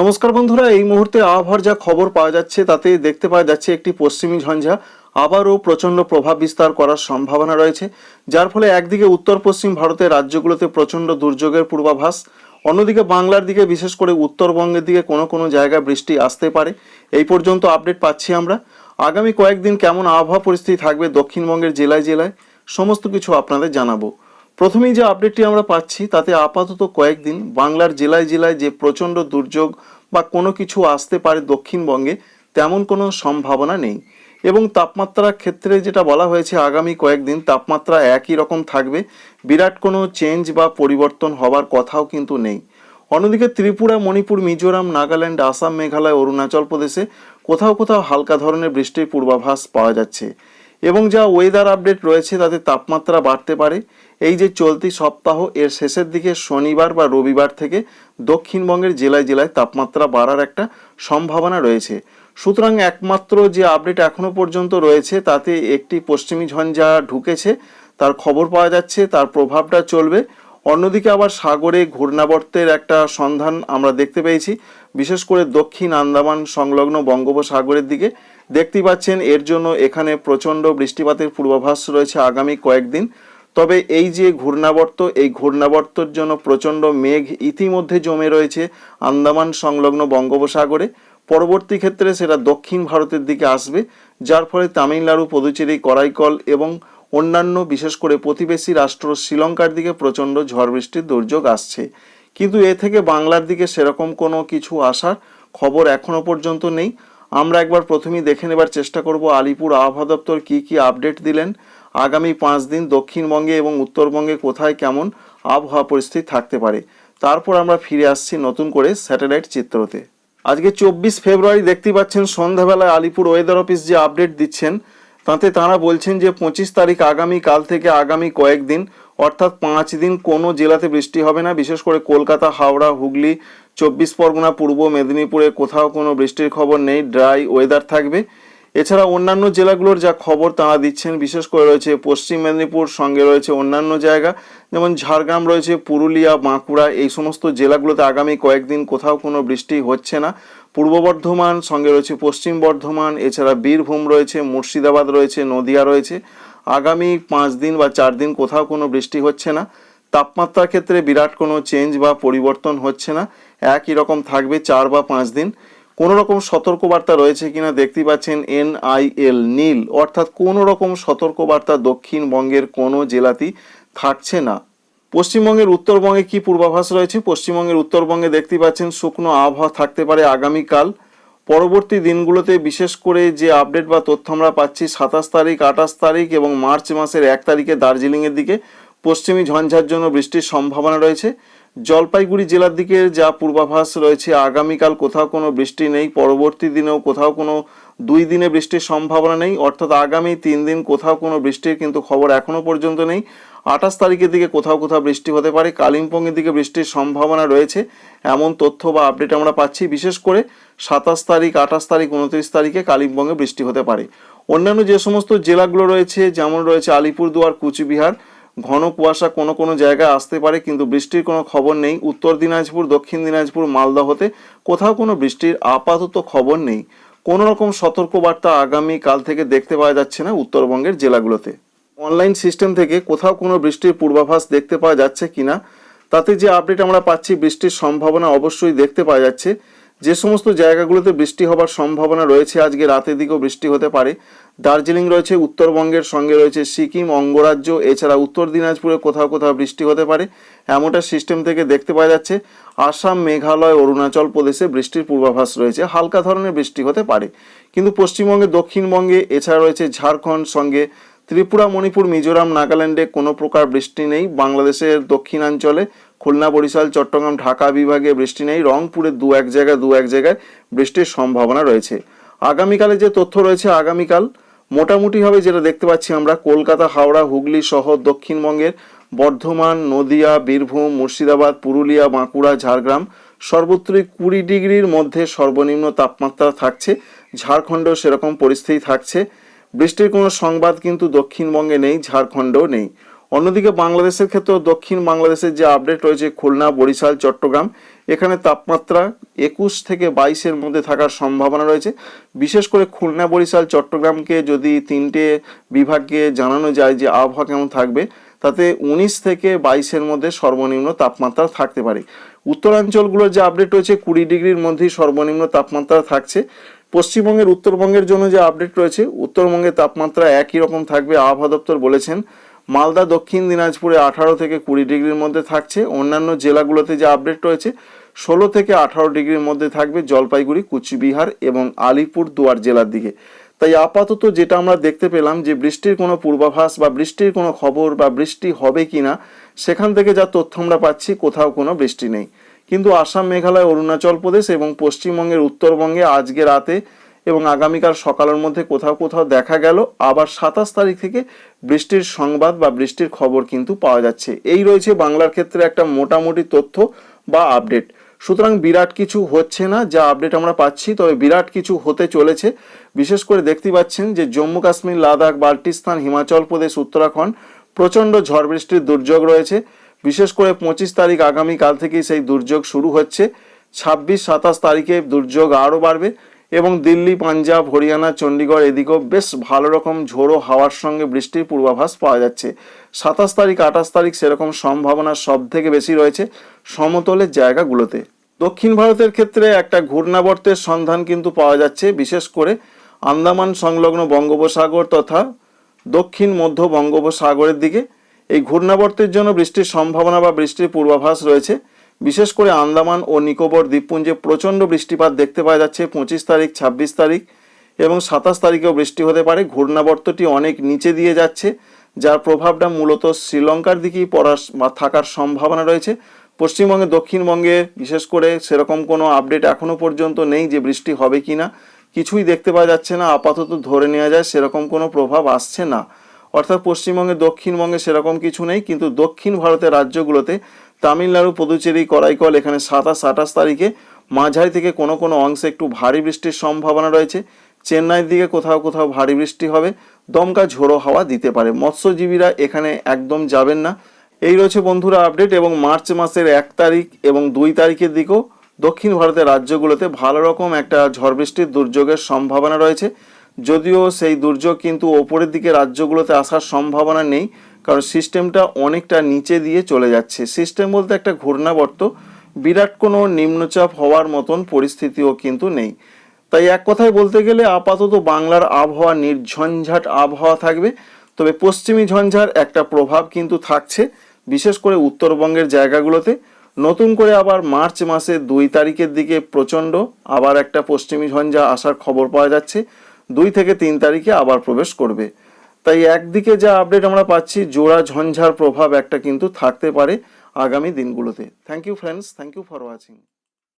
নমস্কার বন্ধুরা, এই মুহূর্তে আবহাওয়ার যা খবর পাওয়া যাচ্ছে তাতে দেখতে পাওয়া যাচ্ছে একটি পশ্চিমী ঝঞ্ঝা। আবারও প্রচণ্ড প্রভাব বিস্তার করার সম্ভাবনা রয়েছে, যার ফলে একদিকে উত্তর পশ্চিম ভারতের রাজ্যগুলোতে প্রচণ্ড দুর্যোগের পূর্বাভাস, অন্যদিকে বাংলার দিকে, বিশেষ করে উত্তরবঙ্গের দিকে কোনো কোনো জায়গায় বৃষ্টি আসতে পারে। এই পর্যন্ত আপডেট পাচ্ছি আমরা। আগামী কয়েকদিন কেমন আবহাওয়া পরিস্থিতি থাকবে দক্ষিণবঙ্গের জেলায় জেলায়, সমস্ত কিছু আপনাদের জানাব। প্রথমেই যে আপডেটটি আমরা পাচ্ছি, তাতে আপাতত কয়েকদিন বাংলার জেলায় জেলায় যে প্রচণ্ড দুর্যোগ বা কোনো কিছু আসতে পারে দক্ষিণবঙ্গে, তেমন কোনো সম্ভাবনা নেই। এবং তাপমাত্রার ক্ষেত্রে যেটা বলা হয়েছে, আগামী কয়েকদিন তাপমাত্রা একই রকম থাকবে। বিরাট কোনো চেঞ্জ বা পরিবর্তন হবার কথাও কিন্তু নেই। অন্যদিকে ত্রিপুরা, মণিপুর, মিজোরাম, নাগাল্যান্ড, আসাম, মেঘালয়, অরুণাচল প্রদেশে কোথাও কোথাও হালকা ধরনের বৃষ্টির পূর্বাভাস পাওয়া যাচ্ছে। এবং যা ওয়েদার আপডেট রয়েছে, তাতে তাপমাত্রা বাড়তে পারে। এই যে চলতি সপ্তাহ এর শেষের দিকে শনিবার বা রবিবার থেকে দক্ষিণবঙ্গের জেলায় জেলায় তাপমাত্রা বাড়ার একটা সম্ভাবনা রয়েছে। সুতরাং একমাত্র যে আপডেট এখনও পর্যন্ত রয়েছে, তাতে একটি পশ্চিমী ঝঞ্ঝা ঢুকেছে, তার খবর পাওয়া যাচ্ছে, তার প্রভাবটা চলবে। অন্যদিকে আবার সাগরে ঘূর্ণাবর্তের একটা সন্ধান আমরা দেখতে পেয়েছি। বিশেষ করে দক্ষিণ আন্দামান সংলগ্ন বঙ্গোপসাগরের দিকে দেখতে পাচ্ছেন, এর জন্য এখানে প্রচণ্ড বৃষ্টিপাতের পূর্বাভাস রয়েছে আগামী কয়েকদিন। তবে এই যে ঘূর্ণাবর্ত, এই ঘূর্ণাবর্তর জন্য প্রচণ্ড মেঘ ইতিমধ্যে জমে রয়েছে আন্দামান সংলগ্ন বঙ্গোপসাগরে। পরবর্তী ক্ষেত্রে সেটা দক্ষিণ ভারতের দিকে আসবে, যার ফলে তামিলনাড়ু, পুদুচেরি, করাইকল এবং অন্যান্য বিশেষ করে প্রতিবেশী রাষ্ট্র শ্রীলঙ্কার দিকে প্রচণ্ড ঝড় বৃষ্টির দুর্যোগ আসছে। কিন্তু এ থেকে বাংলার দিকে সেরকম কোনো কিছু আসার খবর এখনও পর্যন্ত নেই। আমরা একবার প্রথমেই দেখে নেবার চেষ্টা করব আলিপুর আবহাওয়া দপ্তর কী কী আপডেট দিলেন। আগামী পাঁচ দিন দক্ষিণবঙ্গে এবং উত্তরবঙ্গে কোথায় কেমন আবহাওয়া পরিস্থিতি থাকতে পারে। তারপর আমরা ফিরে আসছি নতুন করে স্যাটেলাইট চিত্রতে। আজকে চব্বিশ ফেব্রুয়ারি দেখতে পাচ্ছেন, সন্ধ্যাবেলায় আলিপুর ওয়েদার অফিস যে আপডেট দিচ্ছেন, তাতে তারা বলছেন যে পঁচিশ তারিখ আগামী কাল থেকে আগামী কয়েকদিন অর্থাৎ পাঁচ দিন কোনো জেলাতে বৃষ্টি হবে না, বিশেষ করে কলকাতা, হাওড়া, হুগলি, চব্বিশ পরগনা, পূর্ব মেদিনীপুরে কোথাও কোনো বৃষ্টির খবর নেই ড্রাই ওয়েদার থাকবে। এছাড়া অন্যান্য জেলাগুলোর যা খবর তারা দিচ্ছেন, বিশেষ করে রয়েছে পশ্চিম মেদিনীপুর, সঙ্গে রয়েছে অন্যান্য জায়গা, যেমন ঝাড়গ্রাম রয়েছে, পুরুলিয়া, বাঁকুড়া, এই সমস্ত জেলাগুলোতে আগামী কয়েকদিন কোথাও কোনো বৃষ্টি হচ্ছে না। পূর্ব বর্ধমান, সঙ্গে রয়েছে পশ্চিম বর্ধমান, এছাড়া বীরভূম রয়েছে, মুর্শিদাবাদ রয়েছে, নদিয়া রয়েছে। আগামী পাঁচ দিন বা চার দিন কোথাও কোনো বৃষ্টি হচ্ছে না। তাপমাত্রার ক্ষেত্রে বিরাট কোনো চেঞ্জ বা পরিবর্তন হচ্ছে না। একই রকম থাকবে চার বা পাঁচ দিন। কোনো রকম সতর্কবার্তা রয়েছে কিনা দেখতে পাচ্ছেন এনআইএল নীল। অর্থাৎ কোনো রকম সতর্কবার্তা দক্ষিণবঙ্গের কোনো জেলাতেই থাকছে না। পশ্চিমবঙ্গের উত্তরবঙ্গে কি পূর্বাভাস রয়েছে? পশ্চিমবঙ্গের উত্তরবঙ্গে দেখতে পাচ্ছেন শুকনো আবহাওয়া থাকতে পারে আগামীকাল। পরবর্তী দিনগুলোতে বিশেষ করে যে আপডেট বা তথ্য আমরা পাচ্ছি, সাতাশ তারিখ, আঠাশ তারিখ এবং মার্চ মাসের এক তারিখে দার্জিলিংয়ের দিকে পশ্চিমী ঝঞ্ঝার জন্য বৃষ্টির সম্ভাবনা রয়েছে। জলপাইগুড়ি জেলার দিকে যা পূর্বাভাস রয়েছে, আগামীকাল কোথাও কোনো বৃষ্টি নেই, পরবর্তী দিনেও কোথাও কোনো দুই দিনে বৃষ্টির সম্ভাবনা নেই, অর্থাৎ আগামী তিন দিন কোথাও কোনো বৃষ্টির কিন্তু খবর এখনও পর্যন্ত নেই। আঠাশ তারিখের দিকে কোথাও কোথাও বৃষ্টি হতে পারে, কালিম্পংয়ের দিকে বৃষ্টির সম্ভাবনা রয়েছে, এমন তথ্য বা আপডেট আমরা পাচ্ছি, বিশেষ করে সাতাশ তারিখ, আঠাশ তারিখ, উনত্রিশ তারিখে কালিম্পংয়ে বৃষ্টি হতে পারে। অন্যান্য যে সমস্ত জেলাগুলো রয়েছে, যেমন রয়েছে আলিপুরদুয়ার, কুচবিহার ঘন কুয়াশা কোনো কোনো জায়গায় আসতে পারে, কিন্তু বৃষ্টির কোনো খবর নেই। উত্তর দিনাজপুর, দক্ষিণ দিনাজপুর মালদহতে কোথাও কোনো বৃষ্টির আপাতত খবর নেই। কোনো রকম সতর্কবার্তা আগামী কাল থেকে দেখতে পাওয়া যাচ্ছে না উত্তরবঙ্গের জেলাগুলোতে। অনলাইন সিস্টেম থেকে কোথাও কোনো বৃষ্টির পূর্বাভাস দেখতে পাওয়া যাচ্ছে কিনা, তাতে যে আপডেট আমরা পাচ্ছি, বৃষ্টির সম্ভাবনা অবশ্যই দেখতে পাওয়া যাচ্ছে। যে সমস্ত জায়গাগুলোতে বৃষ্টি হবার সম্ভাবনা রয়েছে, আজকে রাতের দিকেও বৃষ্টি হতে পারে। দার্জিলিং রয়েছে, উত্তরবঙ্গের সঙ্গে রয়েছে সিকিম, অঙ্গরাজ্য, এছাড়া উত্তর দিনাজপুরে কোথাও কোথাও বৃষ্টি হতে পারে। এমনটা সিস্টেম থেকে দেখতে পাওয়া যাচ্ছে, আসাম, মেঘালয়, অরুণাচল প্রদেশে বৃষ্টির পূর্বাভাস রয়েছে। হালকা ধরনের বৃষ্টি হতে পারে। কিন্তু পশ্চিমবঙ্গে, দক্ষিণবঙ্গে, এছাড়া রয়েছে ঝাড়খণ্ড সঙ্গে, ত্রিপুরা, মণিপুর, মিজোরাম, নাগাল্যান্ডে কোনো প্রকার বৃষ্টি নেই। বাংলাদেশের দক্ষিণাঞ্চলে খুলনা, বরিশাল, চট্টগ্রাম, ঢাকা বিভাগে বৃষ্টি নেই, রংপুরে দু এক জায়গায়, দু এক জায়গায় বৃষ্টির সম্ভাবনা রয়েছে। আগামীকালে যে তথ্য রয়েছে আগামীকাল, মোটামুটিভাবে যেটা দেখতে পাচ্ছি আমরা, কলকাতা, হাওড়া, হুগলি সহ দক্ষিণবঙ্গের বর্ধমান, নদিয়া, বীরভূম, মুর্শিদাবাদ, পুরুলিয়া, বাঁকুড়া, ঝাড়গ্রাম সর্বত্রই কুড়ি ডিগ্রির মধ্যে সর্বনিম্ন তাপমাত্রা থাকছে। ঝাড়খণ্ডেও সেরকম পরিস্থিতি থাকছে। বৃষ্টির কোনো সংবাদ কিন্তু দক্ষিণবঙ্গে নেই, ঝাড়খণ্ডেও নেই। অন্যদিকে বাংলাদেশের ক্ষেত্রেও দক্ষিণ বাংলাদেশের যে আপডেট রয়েছে খুলনা, বরিশাল, চট্টগ্রাম, এখানে তাপমাত্রা একুশ থেকে বাইশের মধ্যে থাকার সম্ভাবনা রয়েছে। বিশেষ করে খুলনা, বরিশাল, চট্টগ্রামকে যদি তিনটে বিভাগকে জানানো যায় যে আবহাওয়া কেমন থাকবে, তাতে উনিশ থেকে বাইশের মধ্যে সর্বনিম্ন তাপমাত্রা থাকতে পারে। উত্তরাঞ্চলগুলোর যে আপডেট রয়েছে, কুড়ি ডিগ্রির মধ্যেই সর্বনিম্ন তাপমাত্রা থাকছে। পশ্চিমবঙ্গের, উত্তরবঙ্গের জন্য যে আপডেট রয়েছে, উত্তরবঙ্গের তাপমাত্রা একই রকম থাকবে, আবহাওয়া দপ্তর বলেছেন। মালদা, দক্ষিণ দিনাজপুরে আঠারো থেকে কুড়ি ডিগ্রির মধ্যে থাকছে। অন্যান্য জেলাগুলোতে যে আপডেট রয়েছে, ষোলো থেকে আঠারো ডিগ্রির মধ্যে থাকবে জলপাইগুড়ি, কুচবিহার এবং আলিপুর দুয়ার জেলার দিকে। তাই আপাতত যেটা আমরা দেখতে পেলাম যে বৃষ্টির কোনো পূর্বাভাস বা বৃষ্টির কোনো খবর বা বৃষ্টি হবে কি না সেখান থেকে যা তথ্য আমরা পাচ্ছি, কোথাও কোনো বৃষ্টি নেই। কিন্তু আসাম, মেঘালয়, অরুণাচল প্রদেশ এবং পশ্চিমবঙ্গের উত্তরবঙ্গে আজকে রাতে এবং আগামীকাল সকালের মধ্যে কোথাও কোথাও দেখা গেল। আবার সাতাশ তারিখ থেকে বৃষ্টির সংবাদ বা বৃষ্টির খবর কিন্তু পাওয়া যাচ্ছে। এই রয়েছে বাংলার ক্ষেত্রে একটা মোটামুটি তথ্য বা আপডেট। সুতরাং বিরাট কিছু হচ্ছে না, যা আপডেট আমরা পাচ্ছি, তবে বিরাট কিছু হতে চলেছে। বিশেষ করে দেখতে পাচ্ছেন যে জম্মু কাশ্মীর, লাদাখ, বাল্টিস্তান, হিমাচল প্রদেশ, উত্তরাখণ্ড প্রচণ্ড ঝড় বৃষ্টির দুর্যোগ রয়েছে। বিশেষ করে পঁচিশ তারিখ আগামীকাল থেকেই সেই দুর্যোগ শুরু হচ্ছে। ছাব্বিশ, সাতাশ তারিখে দুর্যোগ আরও বাড়বে। এবং দিল্লি, পাঞ্জাব, হরিয়ানা চণ্ডীগড় এদিকেও বেশ ভালো রকম ঝোড়ো হাওয়ার সঙ্গে বৃষ্টির পূর্বাভাস পাওয়া যাচ্ছে। সাতাশ তারিখ, আঠাশ তারিখ সেরকম সম্ভাবনা সব থেকে বেশি রয়েছে সমতলের জায়গাগুলোতে। দক্ষিণ ভারতের ক্ষেত্রে একটা ঘূর্ণাবর্তের সন্ধান কিন্তু পাওয়া যাচ্ছে, বিশেষ করে আন্দামান সংলগ্ন বঙ্গোপসাগর তথা দক্ষিণ মধ্য বঙ্গোপসাগরের দিকে। এই ঘূর্ণাবর্তের জন্য বৃষ্টির সম্ভাবনা বা বৃষ্টির পূর্বাভাস রয়েছে। বিশেষ করে আন্দামান ও নিকোবর দ্বীপপুঞ্জে প্রচণ্ড বৃষ্টিপাত দেখতে পাওয়া যাচ্ছে, পঁচিশ তারিখ, ছাব্বিশ তারিখ এবং সাতাশ তারিখেও বৃষ্টি হতে পারে। ঘূর্ণাবর্তটি অনেক নিচে দিয়ে যাচ্ছে, যার প্রভাবটা মূলত শ্রীলঙ্কার দিকেই পড়ার বা থাকার সম্ভাবনা রয়েছে। পশ্চিমবঙ্গে দক্ষিণবঙ্গে বিশেষ করে সেরকম কোনো আপডেট এখনও পর্যন্ত নেই যে বৃষ্টি হবে কি না কিছুই দেখতে পাওয়া যাচ্ছে না, আপাতত ধরে নেওয়া যায় সেরকম কোনো প্রভাব আসছে না। অর্থাৎ পশ্চিমবঙ্গে দক্ষিণবঙ্গে সেরকম কিছু নেই, কিন্তু দক্ষিণ ভারতের রাজ্যগুলোতে তামিলনাড়ু, পুদুচেরি, করাইকল এখানে সাতাশ, আঠাশ তারিখে। মাঝারি থেকে কোনো কোনো অংশে একটু ভারী বৃষ্টির সম্ভাবনা রয়েছে। চেন্নাইয়ের দিকে কোথাও কোথাও ভারী বৃষ্টি হবে। দমকা ঝোড়ো হাওয়া দিতে পারে। মৎস্যজীবীরা এখানে একদম যাবেন না। এই রয়েছে বন্ধুরা আপডেট এবং মার্চ মাসের এক তারিখ এবং দুই তারিখের দিকেও দক্ষিণ ভারতের রাজ্যগুলোতে ভালো রকম একটা ঝড় বৃষ্টির দুর্যোগের সম্ভাবনা রয়েছে। যদিও সেই দুর্যোগ কিন্তু ওপরের দিকে রাজ্যগুলোতে আসার সম্ভাবনা নেই। কারণ সিস্টেমটা অনেকটা নিচে দিয়ে চলে যাচ্ছে। সিস্টেম বলতে একটা ঘূর্ণাবর্ত, বিরাট কোনো নিম্নচাপ হওয়ার মতন পরিস্থিতিও কিন্তু নেই। তাই এক কথায় বলতে গেলে আপাতত বাংলার আবহাওয়া নির্ঝঞ্ঝাট আবহাওয়া থাকবে, তবে পশ্চিমী ঝঞ্ঝার একটা প্রভাব কিন্তু থাকছে, বিশেষ করে উত্তরবঙ্গের জায়গাগুলোতে। নতুন করে আবার মার্চ মাসের দুই তারিখের দিকে প্রচণ্ড আবার একটা পশ্চিমী ঝঞ্ঝা আসার খবর পাওয়া যাচ্ছে, দুই থেকে তিন তারিখে আবার প্রবেশ করবে। তাই একদিকে যা আপডেট আমরা পাচ্ছি, জোড়া ঝঞ্ঝার প্রভাব একটা কিন্তু থাকতে পারে আগামী দিনগুলোতে। Thank you friends thank you for watching